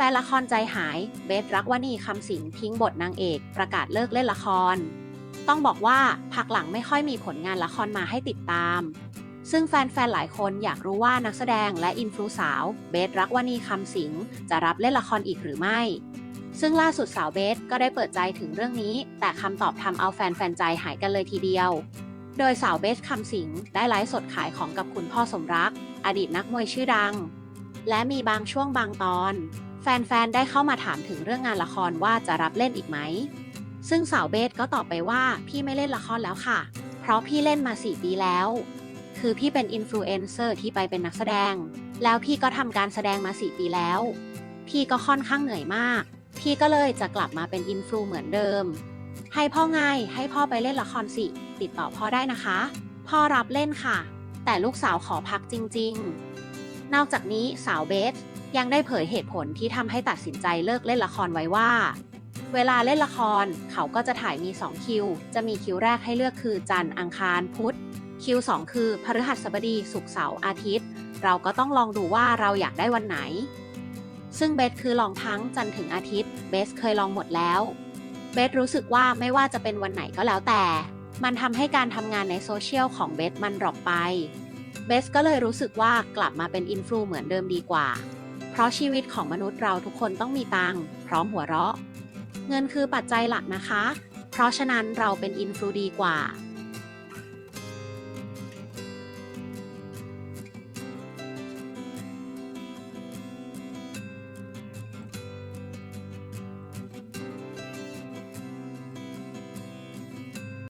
แฟนละครใจหาย เบสรักวณีคำสิงทิ้งบทนางเอก ประกาศเลิกเล่นละคร ต้องบอกว่าพักหลังไม่ค่อยมีผลงานละครมาให้ติดตาม ซึ่งแฟนๆ หลายคนอยากรู้ว่านักแสดงและอินฟลูสาว เบสรักวณีคำสิงจะรับเล่นละครอีกหรือไม่ ซึ่งล่าสุดสาวเบสก็ได้เปิดใจถึงเรื่องนี้ แต่คำตอบทำเอาแฟนๆ ใจหายกันเลยทีเดียว โดยสาวเบสคำสิงได้ไลฟ์สดขายของกับคุณพ่อสมรัก อดีตนักมวยชื่อดัง และมีบางช่วงบางตอน ฟนๆ ได้เข้ามาถามถึงเรื่องงานละครว่าจะรับเล่นอีกไหม ซึ่งสาวเบสก็ตอบไปว่าพี่ไม่เล่นละครแล้วค่ะ เพราะพี่เล่นมา 4 ปีแล้ว คือพี่เป็นอินฟลูเอนเซอร์ที่ไปเป็นนักแสดง แล้วพี่ก็ทำการแสดงมา 4 ปีแล้ว พี่ก็ค่อนข้างเหนื่อยมาก พี่ก็เลยจะกลับมาเป็นอินฟลูเหมือนเดิม ให้พ่อไงให้พ่อไปเล่นละครสิ ติดต่อพ่อได้นะคะ พ่อรับเล่นค่ะ แต่ลูกสาวขอพักจริง ๆ นอกจากนี้สาวเบส ยังได้เผยเหตุผลที่ทำให้ตัดสินใจเลิกเล่นละครไว้ว่า เวลาเล่นละครเขาก็จะถ่ายมี 2 คิว จะมีคิวแรกให้เลือกคือจันทร์อังคารพุธ คิว 2 คือพฤหัสบดีศุกร์เสาร์อาทิตย์ เราก็ต้องลองดูว่าเราอยากได้วันไหน ซึ่งเบสคือลองทั้งจันทร์ถึงอาทิตย์เบสเคยลองหมดแล้วเบสรู้สึกว่าไม่ว่าจะเป็นวันไหนก็แล้วแต่ มันทำให้การทำงานในโซเชียลของเบสมันดรอปไปเบสก็เลยรู้สึกว่ากลับมาเป็นอินฟลูเหมือนเดิมดีกว่า เพราะชีวิตของมนุษย์เราทุกคนต้องมีตังค์พร้อมหัวเราะ เงินคือปัจจัยหลักนะคะ เพราะฉะนั้นเราเป็นอินฟลูดีกว่า